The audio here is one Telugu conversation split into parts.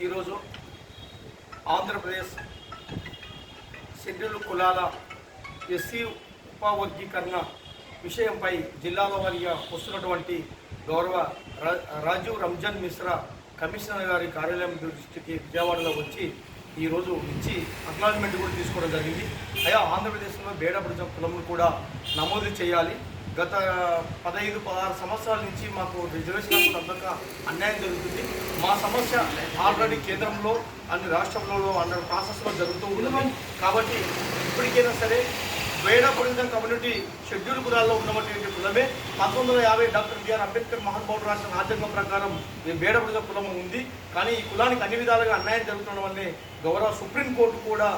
ఈరోజు ఆంధ్రప్రదేశ్ షెడ్యూల్ కులాల ఎస్సీ ఉపవర్గీకరణ విషయంపై జిల్లాల వారిగా వస్తున్నటువంటి గౌరవ రా- రాజీవ్ రంజాన్ మిశ్రా కమిషనర్ గారి కార్యాలయం దృష్టికి విజయవాడలో వచ్చి ఈరోజు ఇచ్చి అక్నాలజ్మెంట్ కూడా తీసుకోవడం జరిగింది. అయా ఆంధ్రప్రదేశ్లో బేడబుడిజం కులములు కూడా నమోదు చేయాలి. గత పదహైదు పదహారు సంవత్సరాల నుంచి మాకు రిజర్వేషన్ అందక అన్యాయం జరుగుతుంది. మా సమస్య ఆల్రెడీ కేంద్రంలో అన్ని రాష్ట్రంలో అన్న ప్రాసెస్లో జరుగుతూ ఉన్నది. కాబట్టి ఇప్పటికైనా సరే వేడ కమ్యూనిటీ షెడ్యూల్ కులాల్లో ఉన్నటువంటి కులమే పంతొమ్మిది వందల యాభై డాక్టర్ బిఆర్ అంబేద్కర్ మహానుభావుడు రాసిన రాజ్యాంగం ప్రకారం ఈ కులం ఉంది. కానీ ఈ కులానికి అన్ని విధాలుగా అన్యాయం జరుగుతుండడం వల్లే గౌరవ సుప్రీంకోర్టు కూడా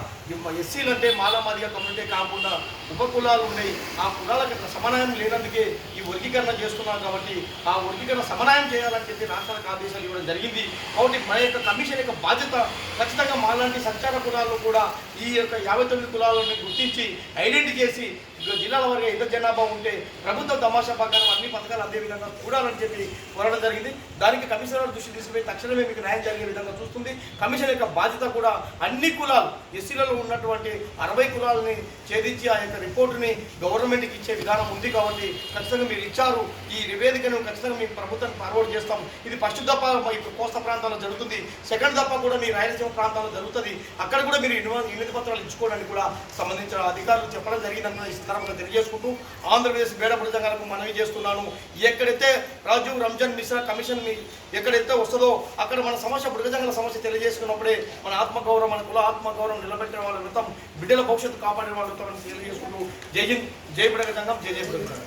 ఎస్సీలు అంటే మాలామాదిగా కమ్యూనిటీ కాకుండా ఉప కులాలు ఉన్నాయి. ఆ కులాలకు సమన్వయం లేనందుకే ఈ వర్గీకరణ చేస్తున్నాం కాబట్టి ఆ వర్గీకరణ సమన్వయం చేయాలని చెప్పి రాష్ట్రాలకు ఆదేశాలు ఇవ్వడం జరిగింది. కాబట్టి మన యొక్క కమిషన్ యొక్క బాధ్యత ఖచ్చితంగా మాలాంటి సంచార కులాల్లో కూడా ఈ యొక్క యాభై తొమ్మిది కులాలను గుర్తించి ఐడెంటిటీ చేసి ఇక జిల్లాల వారిగా ఎంత జనాభా ఉంటే ప్రభుత్వ తమాషా ప్రకారం అన్ని పథకాలు అదే విధంగా చూడాలని చెప్పి కోరడం జరిగింది. దానికి కమిషనర్ దృష్టి తీసుకుపోయి తక్షణమే మీకు న్యాయం జరిగే విధంగా చూస్తుంది. కమిషన్ యొక్క బాధ్యత కూడా అన్ని కులాలు ఎస్సీలలో ఉన్నటువంటి అరవై కులాలని ఛేదించి ఆ యొక్క రిపోర్టుని గవర్నమెంట్కి ఇచ్చే విధానం ఉంది కాబట్టి ఖచ్చితంగా మీరు ఇచ్చారు. ఈ నివేదికను ఖచ్చితంగా మీ ప్రభుత్వం ఫార్వర్డ్ చేస్తాం. ఇది ఫస్ట్ దప్ప కోస్తా ప్రాంతాల్లో జరుగుతుంది. సెకండ్ దప్ప కూడా మీ రాయలసీమ ప్రాంతాల్లో జరుగుతుంది. అక్కడ కూడా మీరు ఇన్వ- వినతి పత్రాలు ఇచ్చుకోవడానికి కూడా సంబంధించిన అధికారులు చెప్పడం జరిగిందని సందర్భంగా తెలియజేసుకుంటూ ఆంధ్రప్రదేశ్ బేడ ప్రజలకు మనవి చేస్తున్నాను. ఎక్కడైతే రాజీవ్ రంజాన్ మిశ్రా కమిషన్ మీ ఎక్కడైతే వస్తుందో అక్కడ మన సమస్య మృగజంగల సమస్య తెలియజేసుకున్నప్పుడే మన ఆత్మగౌరవం మన కుల ఆత్మగౌరవం నిలబెట్టిన వాళ్ళ వృత్తం బిడ్డల భవిష్యత్తు కాపాడే వాళ్ళ వృత్తం తెలియజేసుకుంటూ జై హింద్ జై బృగజంగం జై జై బృగజంగం